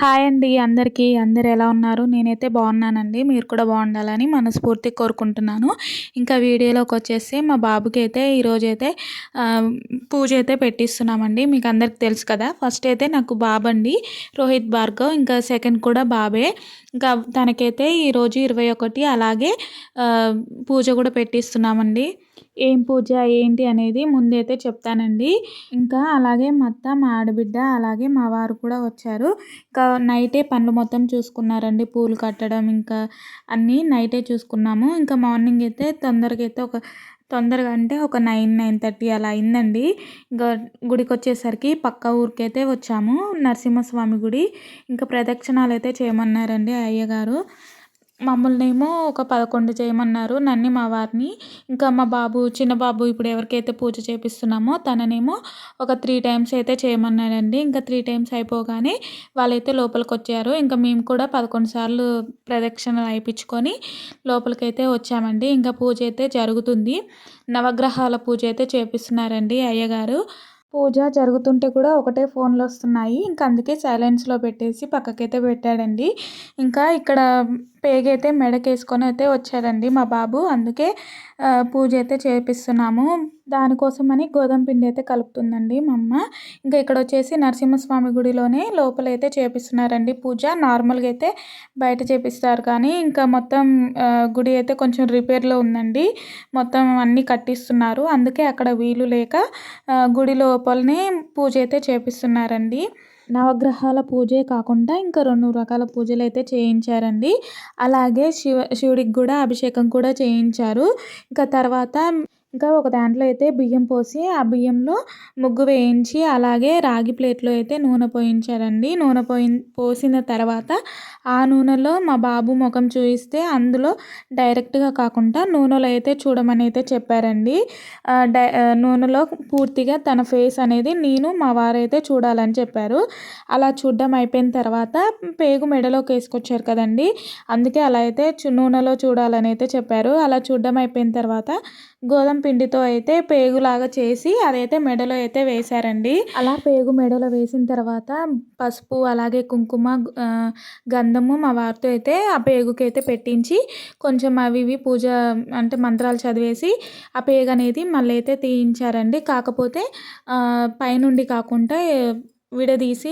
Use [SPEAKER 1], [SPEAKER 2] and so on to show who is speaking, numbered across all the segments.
[SPEAKER 1] Hi అండి అందరికీ. అందరు ఎలా ఉన్నారు? నేనైతే బాగున్నానండి. మీరు కూడా బాగుండాలని మనస్ఫూర్తి కోరుకుంటున్నాను. ఇంకా వీడియోలోకి వచ్చేసి మా బాబుకి అయితే ఈరోజైతే పూజ అయితే పెట్టిస్తున్నామండి. మీకు అందరికి తెలుసు కదా. ఫస్ట్ అయితే నాకు బాబు అండి రోహిత్ భార్గవ్ ఇంకా సెకండ్ కూడా బాబే. ఇంకా తనకైతే ఈరోజు ఇరవై ఒకటి అలాగే పూజ కూడా పెట్టిస్తున్నామండి. ఏం పూజ ఏంటి అనేది ముందైతే చెప్తానండి. ఇంకా అలాగే మా మా ఆడబిడ్డ అలాగే మా వారు కూడా వచ్చారు. ఇంకా నైటే పనులు మొత్తం చూసుకున్నారండి. పూలు కట్టడం ఇంకా అన్నీ నైటే చూసుకున్నాము. ఇంకా మార్నింగ్ అయితే తొందరగా అయితే ఒక తొందరగా అంటే ఒక నైన్ నైన్ థర్టీ అలా అయిందండి. ఇంకా గుడికి వచ్చేసరికి పక్క ఊరికైతే వచ్చాము నరసింహస్వామి గుడి. ఇంకా ప్రదక్షిణాలు అయితే చేయమన్నారండి అయ్యగారు. మమ్మల్ని ఏమో ఒక పదకొండు చేయమన్నారు నన్ను మా వారిని. ఇంకా మా బాబు చిన్న బాబు ఇప్పుడు ఎవరికైతే పూజ చేపిస్తున్నామో తననేమో ఒక త్రీ టైమ్స్ అయితే చేయమన్నాడండి. ఇంకా త్రీ టైమ్స్ అయిపోగానే వాళ్ళైతే లోపలికి వచ్చారు ఇంకా మేము కూడా పదకొండు సార్లు ప్రదక్షిణలు అయిపించుకొని లోపలికైతే వచ్చామండి. ఇంకా పూజ అయితే జరుగుతుంది. నవగ్రహాల పూజ అయితే చేపిస్తున్నారండి అయ్యగారు. పూజ జరుగుతుంటే కూడా ఒకటే ఫోన్లు వస్తున్నాయి. ఇంకా అందుకే సైలెన్స్లో పెట్టేసి పక్కకైతే పెట్టాడండి. ఇంకా ఇక్కడ పేగైతే మెడకేసుకొని అయితే వచ్చాడండి మా బాబు. అందుకే పూజ అయితే చేపిస్తున్నాము. దానికోసమని గోధుమ పిండి అయితే కలుపుతుందండి మా అమ్మ. ఇంకా ఇక్కడ వచ్చేసి నరసింహస్వామి గుడిలోనే లోపలైతే చేపిస్తున్నారండి పూజ. నార్మల్గా అయితే బయట చేపిస్తారు కానీ ఇంకా మొత్తం గుడి అయితే కొంచెం రిపేర్లో ఉందండి. మొత్తం అన్నీ కట్టిస్తున్నారు. అందుకే అక్కడ వీలు లేక గుడి లోపలనే పూజ అయితే చేపిస్తున్నారండి. నవగ్రహాల పూజే కాకుండా ఇంకా రెండు రకాల పూజలు అయితే చేయించారండి. అలాగే శివ శివుడికి కూడా అభిషేకం కూడా చేయించారు. ఇంకా తర్వాత ఇంకా ఒక దాంట్లో అయితే బియ్యం పోసి ఆ బియ్యంలో ముగ్గు వేయించి అలాగే రాగి ప్లేట్లో అయితే నూనె పోయించారండి. నూనె పోయి పోసిన తర్వాత ఆ నూనెలో మా బాబు ముఖం చూపిస్తే అందులో డైరెక్ట్గా కాకుండా నూనెలో అయితే చూడమని అయితే చెప్పారండి. డై నూనెలో పూర్తిగా తన ఫేస్ అనేది నేను మా వారైతే చూడాలని చెప్పారు. అలా చూడడం అయిపోయిన తర్వాత పేగు మెడలోకి వేసుకొచ్చారు కదండి. అందుకే అలా అయితే నూనెలో చూడాలని అయితే చెప్పారు. అలా చూడడం అయిపోయిన తర్వాత గోధుమ పిండితో అయితే పేగులాగా చేసి అదైతే మెడలో అయితే వేశారండి. అలా పేగు మెడలో వేసిన తర్వాత పసుపు అలాగే కుంకుమ గంధము మా వారితో అయితే ఆ పేగుకి అయితే పెట్టించి కొంచెం అవి ఇవి పూజ అంటే మంత్రాలు చదివేసి ఆ పేగు అనేది మళ్ళీ అయితే తీయించారండి. కాకపోతే పైనుండి కాకుండా విడదీసి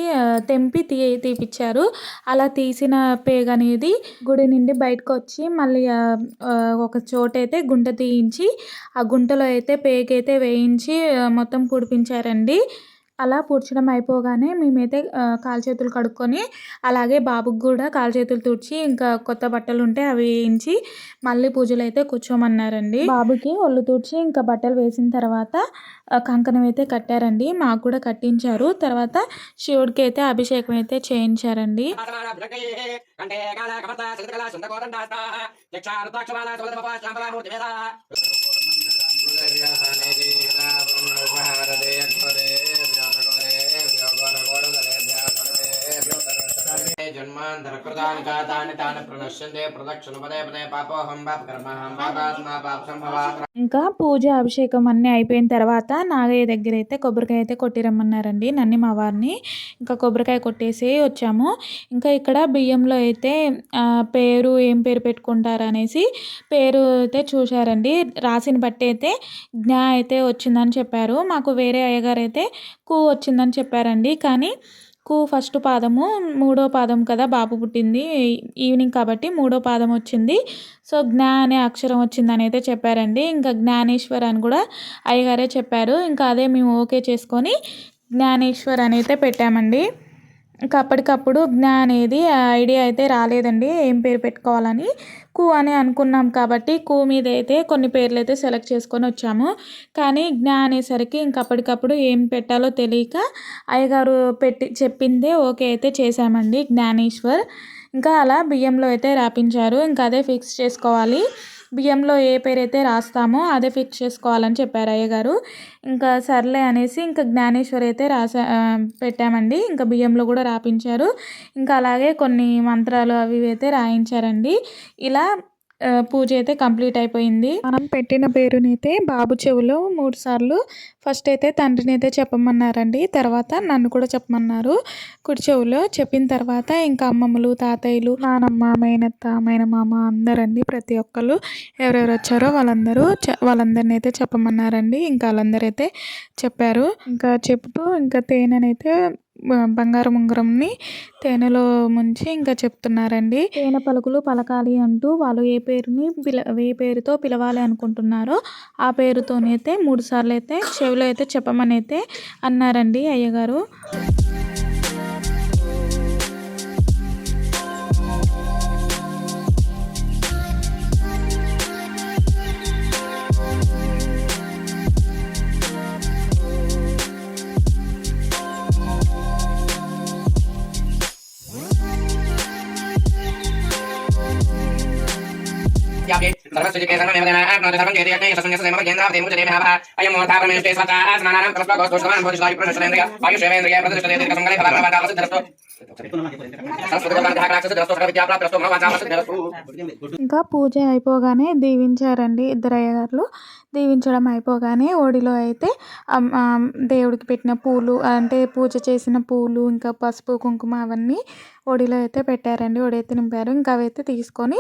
[SPEAKER 1] తెంపి తీ తీపిచ్చారు. అలా తీసిన పేగ అనేది గుడి నుండి బయటకు వచ్చి మళ్ళీ ఒక చోటైతే గుంట తీయించి ఆ గుంటలో అయితే పేగైతే వేయించి మొత్తం పుడిపించారండి అలా పూడ్చడం అయిపోగానే మేమైతే కాలు చేతులు కడుక్కొని అలాగే బాబుకి కూడా కాలు చేతులు తుడిచి ఇంకా కొత్త బట్టలు ఉంటే అవి వేయించి మళ్ళీ పూజలు అయితే కూర్చోమన్నారండి. బాబుకి ఒళ్ళు తుడిచి ఇంకా బట్టలు వేసిన తర్వాత కంకణం అయితే కట్టారండి. మాకు కూడా కట్టించారు. తర్వాత శివుడికి అయితే అభిషేకం అయితే చేయించారండి. జన్మాంతరకృతాని తాని ప్రణశ్యంతే ప్రదక్షిణ పదే పదే పాపోహం పాప కర్మహం పాపాత్మా పాప సంభవ. ఇంకా పూజ అభిషేకం అన్నీ అయిపోయిన తర్వాత నాగయ్య దగ్గర అయితే కొబ్బరికాయ అయితే కొట్టిరమ్మన్నారండి నన్ని మా వారిని. ఇంకా కొబ్బరికాయ కొట్టేసి వచ్చాము. ఇంకా ఇక్కడ బియ్యంలో అయితే పేరు ఏం పేరు పెట్టుకుంటారు అనేసి పేరు అయితే చూశారండి. రాసిన బట్టి అయితే జ్ఞా అయితే వచ్చిందని చెప్పారు. మాకు వేరే అయ్యగారు అయితే కు వచ్చిందని చెప్పారండి. కానీ కు ఫస్ట్ పాదము మూడో పాదం కదా బాబు పుట్టింది ఈవినింగ్ కాబట్టి మూడో పాదం వచ్చింది. సో జ్ఞా అనే అక్షరం వచ్చిందని అయితే చెప్పారండి. ఇంకా జ్ఞానేశ్వర్ అని కూడా అయ్యగారే చెప్పారు. ఇంకా అదే మేము ఓకే చేసుకొని జ్ఞానేశ్వర్ అని అయితే పెట్టామండి. ఇంకా అప్పటికప్పుడు జ్ఞా అనేది ఐడియా అయితే రాలేదండి ఏం పేరు పెట్టుకోవాలని. కు అని అనుకున్నాం కాబట్టి కు మీద అయితే కొన్ని పేర్లు అయితే సెలెక్ట్ చేసుకొని వచ్చాము. కానీ జ్ఞా అనేసరికి ఇంకప్పటికప్పుడు ఏం పెట్టాలో తెలియక అయ్యగారు పెట్టి చెప్పిందే ఓకే అయితే చేశామండి జ్ఞానేశ్వర్. ఇంకా అలా బియ్యంలో అయితే రాపించారు ఇంకా అదే ఫిక్స్ చేసుకోవాలి. బియ్యంలో ఏ పేరు అయితే రాస్తామో అదే ఫిక్స్ చేసుకోవాలని చెప్పారు అయ్యగారు ఇంకా సర్లే అనేసి ఇంకా జ్ఞానేశ్వరి అయితే రాసా పెట్టామండి. ఇంకా బియ్యంలో కూడా రాపించారు. ఇంకా అలాగే కొన్ని మంత్రాలు అవి అయితే రాయించారండి. ఇలా పూజ అయితే కంప్లీట్ అయిపోయింది. మనం పెట్టిన పేరునైతే బాబు చెవిలో మూడు సార్లు ఫస్ట్ అయితే తండ్రిని అయితే చెప్పమన్నారండి తర్వాత నన్ను కూడా చెప్పమన్నారు. కుడి చెవిలో చెప్పిన తర్వాత ఇంకా అమ్మమ్మలు తాతయ్యలు నానమ్మ మేనత్త మేనమామ అందరండి ప్రతి ఒక్కరు ఎవరెవరు వచ్చారో వాళ్ళందరూ వాళ్ళందరిని అయితే చెప్పమన్నారండి. ఇంకా వాళ్ళందరూ అయితే చెప్పారు. ఇంకా చెప్తూ ఇంకా తేనెనైతే బంగారం ఉంగరంని తేనెలో ముంచి ఇంకా చెప్తున్నారండి. తేనె పలుకులు పలకాలి అంటూ వాళ్ళు ఏ పేరుని పిల ఏ పేరుతో పిలవాలి అనుకుంటున్నారో ఆ పేరుతోనైతే మూడు సార్లు అయితే చెవిలో అయితే చెప్పమని అయితే అన్నారండి అయ్యగారు.
[SPEAKER 2] सर्वसुजिते सर्वमेवगणाः आप्नोति सर्वं चेति यत्ने यशसंन्यस्य सेमव केन्द्रावते मूर्जनेभ्यः अयं मोता परमेष्टे स्वता आत्मानां परस्पगोस्तोष्टवान् भोजस्वायु प्रशस्तेन्द्रिय वायुषेवेन्द्रिय प्रतिष्ठते तिरकसङ्गले फलाप्रवादावसिद्धरस्तो
[SPEAKER 1] ఇంకా పూజ అయిపోగానే దీవించారండి ఇద్దరు అయ్యగారులు. దీవించడం అయిపోగానే ఓడిలో అయితే దేవుడికి పెట్టిన పూలు అంటే పూజ చేసిన పూలు ఇంకా పసుపు కుంకుమ అవన్నీ ఒడిలో అయితే పెట్టారండి. ఒడి అయితే నింపారు. ఇంకా అవైతే తీసుకొని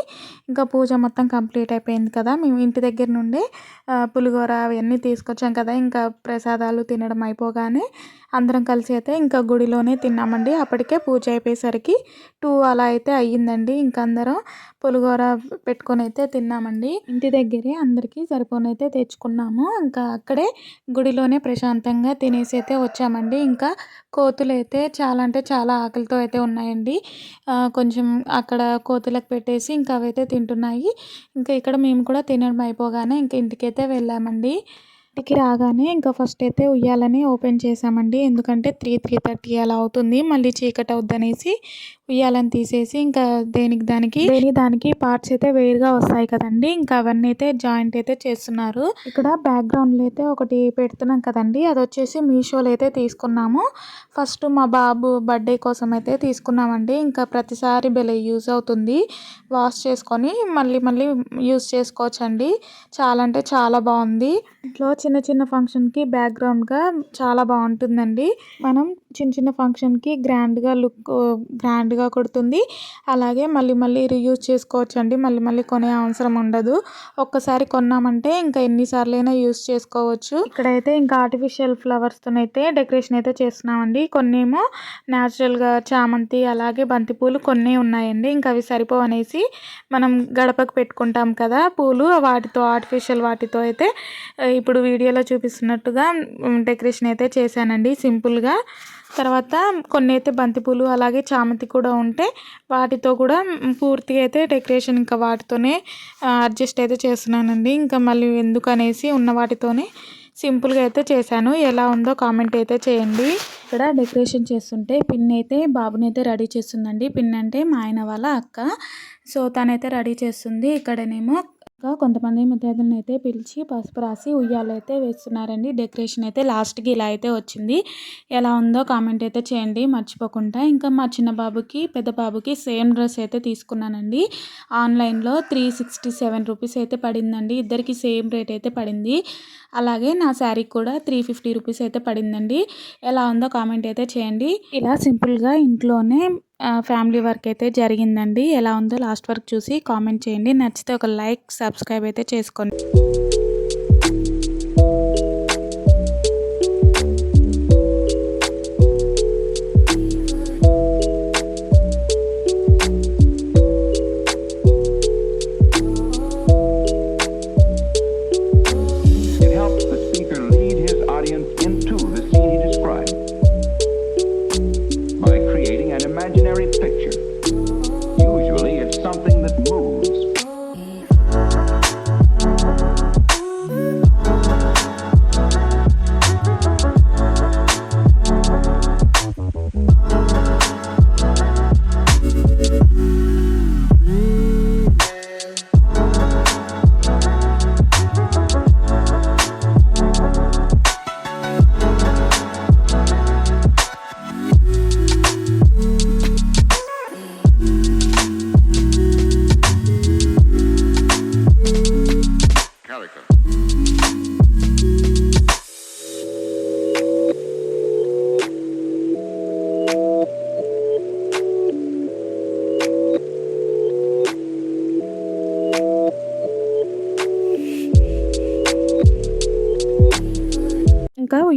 [SPEAKER 1] ఇంకా పూజ మొత్తం కంప్లీట్ అయిపోయింది కదా. మేము ఇంటి దగ్గర నుండి ఆ, పులిహోర అవన్నీ తీసుకొచ్చాం కదా. ఇంకా ప్రసాదాలు తినడం అయిపోగానే అందరం కలిసి అయితే ఇంకా గుడిలోనే తిన్నామండి. అప్పటికే పూజ అయిపోయేసరికి టూ అలా అయితే అయ్యిందండి. ఇంకందరం అందరం పులిహోర పెట్టుకొని అయితే తిన్నామండి. ఇంటి దగ్గరే అందరికీ సరిపోనైతే తెచ్చుకున్నాము. ఇంకా అక్కడే గుడిలోనే ప్రశాంతంగా తినేసి అయితే వచ్చామండి. ఇంకా కోతులు అయితే చాలా అంటే చాలా ఆకలితో అయితే ఉన్నాయండి. కొంచెం అక్కడ కోతులకు పెట్టేసి ఇంకా అవైతే తింటున్నాయి. ఇంకా ఇక్కడ మేము కూడా తినడం అయిపోగానే ఇంకా ఇంటికైతే వెళ్ళామండి. ఇంటికి రాగానే ఇంకా ఫస్ట్ అయితే ఉయ్యాలని ఓపెన్ చేసామండి ఎందుకంటే త్రీ త్రీ థర్టీ అలా అవుతుంది. మళ్ళీ చీకటి అవుద్దనేసి ఉయ్యాలని తీసేసి ఇంకా దేనికి దానికి దేని దానికి పార్ట్స్ అయితే వేరుగా వస్తాయి కదండి. ఇంకా అవన్నీ అయితే జాయింట్ అయితే చేస్తున్నారు. ఇక్కడ బ్యాక్గ్రౌండ్లో అయితే ఒకటి పెడుతున్నాం కదండి. అది వచ్చేసి మీషోలో అయితే తీసుకున్నాము. ఫస్ట్ మా బాబు బర్త్డే కోసం అయితే తీసుకున్నామండి. ఇంకా ప్రతిసారి భలే యూజ్ అవుతుంది. వాష్ చేసుకొని మళ్ళీ మళ్ళీ యూజ్ చేసుకోవచ్చండి. చాలా అంటే చాలా బాగుంది. ఇంట్లో చిన్న చిన్న ఫంక్షన్కి బ్యాక్గ్రౌండ్గా చాలా బాగుంటుందండి. మనం చిన్న చిన్న ఫంక్షన్కి గ్రాండ్గా లుక్ గ్రాండ్గా కొడుతుంది. అలాగే మళ్ళీ మళ్ళీ రీయూజ్ చేసుకోవచ్చు అండి మళ్ళీ మళ్ళీ కొనే అవసరం ఉండదు. ఒక్కసారి కొన్నామంటే ఇంకా ఎన్నిసార్లు అయినా యూజ్ చేసుకోవచ్చు. ఇక్కడైతే ఇంకా ఆర్టిఫిషియల్ ఫ్లవర్స్తో అయితే డెకరేషన్ అయితే చేస్తున్నామండి. కొన్ని ఏమో న్యాచురల్గా చామంతి అలాగే బంతిపూలు కొన్ని ఉన్నాయండి. ఇంకా అవి సరిపోవనేసి మనం గడపకు పెట్టుకుంటాం కదా పూలు. వాటితో ఆర్టిఫిషియల్ వాటితో అయితే ఇప్పుడు వీడియోలో చూపిస్తున్నట్టుగా డెకరేషన్ అయితే చేశానండి సింపుల్గా. తర్వాత కొన్ని అయితే బంతిపూలు అలాగే చామంతి కూడా ఉంటే వాటితో కూడా పూర్తిగా అయితే డెకరేషన్ ఇంకా వాటితోనే అడ్జస్ట్ అయితే చేస్తున్నానండి. ఇంకా మళ్ళీ ఎందుకు అనేసి ఉన్న వాటితోనే సింపుల్గా అయితే చేశాను. ఎలా ఉందో కామెంట్ అయితే చేయండి. ఇక్కడ డెకరేషన్ చేస్తుంటే పిన్ అయితే బాబుని అయితే రెడీ చేస్తుందండి. పిన్ అంటే మా ఆయన వాళ్ళ అక్క. సో తనైతే రెడీ చేస్తుంది. ఇక్కడనేమో ఇంకా కొంతమంది ముత్తైదులను అయితే పిలిచి పసుపు రాసి ఉయ్యాలు అయితే వేస్తున్నారండి. డెకరేషన్ అయితే లాస్ట్కి ఇలా అయితే వచ్చింది. ఎలా ఉందో కామెంట్ అయితే చేయండి. మర్చిపోకుండా ఇంకా మా చిన్న బాబుకి పెద్ద బాబుకి సేమ్ డ్రెస్ అయితే తీసుకున్నానండి. ఆన్లైన్లో త్రీ సిక్స్టీ సెవెన్ రూపీస్ అయితే పడిందండి. ఇద్దరికి సేమ్ రేట్ అయితే పడింది. అలాగే నా శారీ కూడా త్రీ ఫిఫ్టీ రూపీస్ అయితే పడిందండి. ఎలా ఉందో కామెంట్ అయితే చేయండి. ఇలా సింపుల్గా ఇంట్లోనే ఫ్యామిలీ వర్క్ అయితే జరిగిందండి. ఎలా ఉందో లాస్ట్ వరకు చూసి కామెంట్ చేయండి. నచ్చితే ఒక లైక్ సబ్స్క్రైబ్ అయితే చేసుకోండి.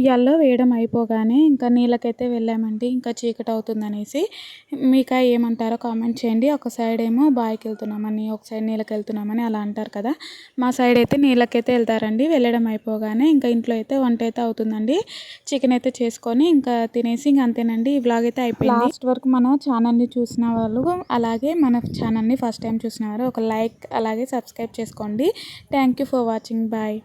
[SPEAKER 1] ఉయ్యాల్లో వేయడం అయిపోగానే ఇంకా నీళ్ళకైతే వెళ్ళామండి ఇంకా చీకటి అవుతుందనేసి. మీకు ఏమంటారో కామెంట్ చేయండి. ఒక సైడ్ ఏమో బావికి వెళ్తున్నామని ఒక సైడ్ నీళ్ళకి వెళ్తున్నామని అలా అంటారు కదా. మా సైడ్ అయితే నీళ్ళకైతే వెళ్తారండి. వెళ్ళడం అయిపోగానే ఇంకా ఇంట్లో అయితే వంట అయితే అవుతుందండి. చికెన్ అయితే చేసుకొని ఇంకా తినేసి ఇంక అంతేనండి. ఈ వ్లాగ్ అయితే అయిపోయింది. లాస్ట్ వరకు మన ఛానల్ని చూసిన వాళ్ళు అలాగే మన ఛానల్ని ఫస్ట్ టైం చూసిన వారు ఒక లైక్ అలాగే సబ్స్క్రైబ్ చేసుకోండి. Thank you for watching. Bye.